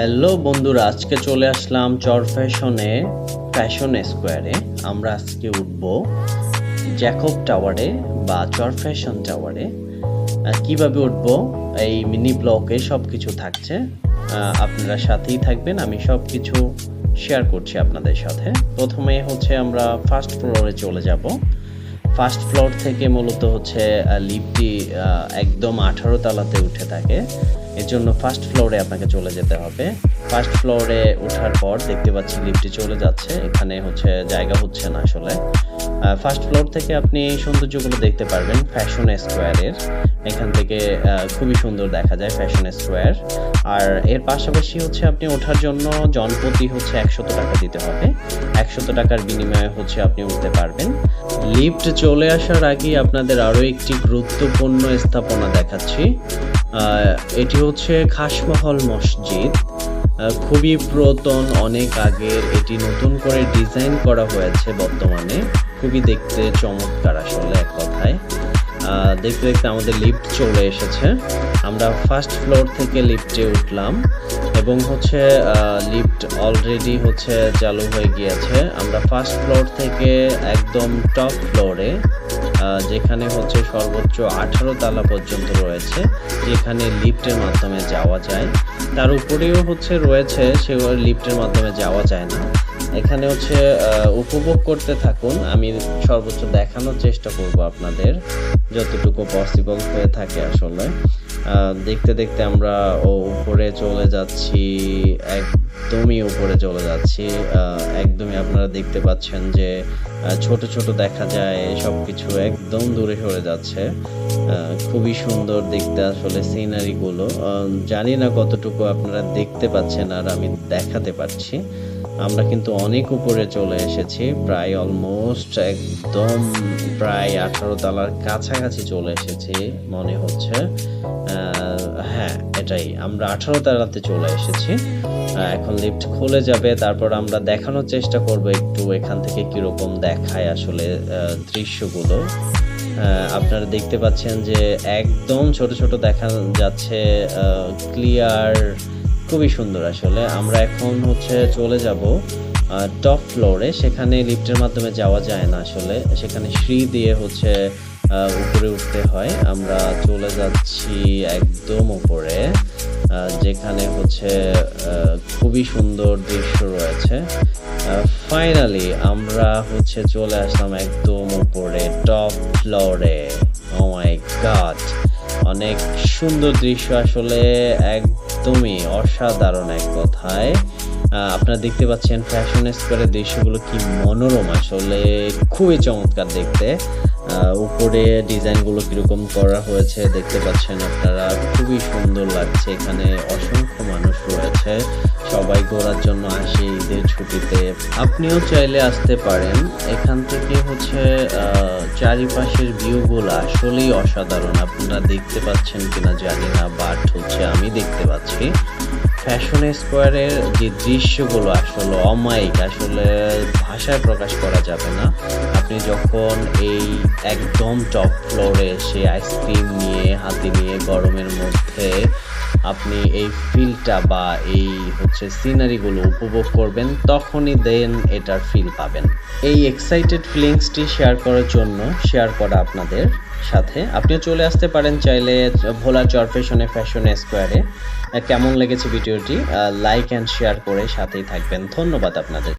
Hello বন্ধুরা, আজকে চলে আসলাম চর ফ্যাশনে, ফ্যাশন স্কোয়ারে। আমরা আজকে উঠব জ্যাকব টাওয়ারে বা চর ফ্যাশন টাওয়ারে। কীভাবে উঠব? এই মিনি ব্লকে সব কিছু থাকছে আপনারা সাথেই থাকবেন, আমি সব কিছু শেয়ার করছি আপনাদের সাথে। প্রথমে হচ্ছে আমরা ফার্স্ট ফ্লোরে চলে যাব। ফার্স্ট ফ্লোর থেকে মূলত হচ্ছে লিফটটি একদম আঠারো তলাতে উঠে থাকে। এর জন্য ফার্স্ট ফ্লোরে আপনাকে চলে যেতে হবে। ফার্স্ট ফ্লোরে ওঠার পর দেখতে পাচ্ছি লিফটটি চলে যাচ্ছে। এখানে হচ্ছে জায়গা হচ্ছে না আসলে। ফার্স্ট ফ্লোর থেকে আপনি সৌন্দর্যগুলো দেখতে পারবেন ফ্যাশন স্কোয়ারের এখান থেকে খুবই সুন্দর দেখা যায় ফ্যাশন স্কোয়ার আর এর পাশাপাশি হচ্ছে আপনি ওঠার জন্য জনপ্রতি হচ্ছে একশত টাকা দিতে হবে। একশত টাকার বিনিময়ে হচ্ছে আপনি উঠতে পারবেন। লিফট চলে আসার আগে আপনাদের আরও একটি গুরুত্বপূর্ণ স্থাপনা দেখাচ্ছি। এটি হচ্ছে খাসমহল মসজিদ। খুবই পুরাতন, অনেক আগের এটি নতুন করে ডিজাইন করা হয়েছে বর্তমানে। খুবই দেখতে চমৎকার আসলে এক কথায়। দেখতে দেখতে আমাদের লিফট চলে এসেছে। আমরা ফার্স্ট ফ্লোর থেকে লিফটে উঠলাম এবং হচ্ছে লিফট অলরেডি হচ্ছে চালু হয়ে গিয়েছে। আমরা ফার্স্ট ফ্লোর থেকে একদম টপ ফ্লোরে যেখানে হচ্ছে সর্বোচ্চ আঠারো তালা পর্যন্ত রয়েছে, যেখানে লিফটের মাধ্যমে যাওয়া যায়। তার উপরেও হচ্ছে রয়েছে সে লিফটের মাধ্যমে যাওয়া যায় না। এখানে হচ্ছে উপভোগ করতে থাকুন। আমি সর্বোচ্চ দেখানোর চেষ্টা করব আপনাদের, যতটুকু পসিবল হয়ে থাকে আসলে। দেখতে দেখতে আমরা উপরে চলে যাচ্ছি, একদমই উপরে চলে যাচ্ছি। একদমই আপনারা দেখতে পাচ্ছেন যে ছোট ছোট দেখা যায় সব কিছু একদম দূরে সরে যাচ্ছে। খুবই সুন্দর দেখতে আসলে সিনারিগুলো জানি না কতটুকু আপনারা দেখতে পাচ্ছেন আর আমি দেখাতে পারছি। আমরা কিন্তু অনেক উপরে চলে এসেছি, প্রায় অলমোস্ট একদম প্রায় আঠারো তলার কাছাকাছি চলে এসেছি মনে হচ্ছে। হ্যাঁ এটাই। আমরা আঠারো তলাতে চলে এসেছি। এখন লিফট খুলে যাবে, তারপর আমরা দেখানোর চেষ্টা করব একটু এখান থেকে কীরকম দেখায় আসলে দৃশ্যগুলো। আপনারা দেখতে পাচ্ছেন যে একদম ছোট ছোট দেখা যাচ্ছে ক্লিয়ার খুবই সুন্দর আসলে। আমরা এখন হচ্ছে চলে যাব টপ ফ্লোরে সেখানে লিফটের মাধ্যমে যাওয়া যায় না আসলে। সেখানে সিঁড়ি দিয়ে হচ্ছে উপরে উঠতে হয়। আমরা চলে যাচ্ছি একদম উপরে যেখানে হচ্ছে খুবই সুন্দর দৃশ্য রয়েছে। ফাইনালি আমরা হচ্ছে চলে আসলাম একদম উপরে টপ ফ্লোরে ও মাই গড অনেক সুন্দর দৃশ্য আসলে, একদমই অসাধারণ এক কথায়। আপনারা দেখতে পাচ্ছেন ফ্যাশন স্কোয়ারের দৃশ্যগুলো কি মনোরম আসলে, খুবই চমৎকার দেখতে। উপরে ডিজাইনগুলো কীরকম করা হয়েছে দেখতে পাচ্ছেন আপনারা, খুবই সুন্দর লাগছে। এখানে অসংখ্য মানুষ রয়েছে। সবাই ঘোরার জন্য আসে, ঈদের ছুটিতে। আপনিও চাইলে আসতে পারেন। এখান থেকে হচ্ছে চারিপাশের ভিউগুলো আসলেই অসাধারণ। আপনারা দেখতে পাচ্ছেন কিনা জানি না বাট হচ্ছে আমি দেখতে পাচ্ছি। ফ্যাশন স্কোয়ারের যে দৃশ্যগুলো আসলে অমায়িক, আসলে ভাষায় প্রকাশ করা যাবে না। আপনি যখন এই একদম টপ ফ্লোরে সে আইসক্রিম নিয়ে, হাতে নিয়ে, গরমের মধ্যে আপনি এই ফিলটা বা এই হচ্ছে সিনারিগুলো উপভোগ করবেন, তখনই দেন এটার ফিল পাবেন। এই এক্সাইটেড ফিলিংসটি শেয়ার করার জন্য শেয়ার করা আপনাদের সাথে। আপনিও চলে আসতে পারেন চাইলে, ভোলা চর ফ্যাশনে ফ্যাশন স্কোয়ারে কেমন লেগেছে ভিডিওটি লাইক অ্যান্ড শেয়ার করে সাথেই থাকবেন। ধন্যবাদ আপনাদের।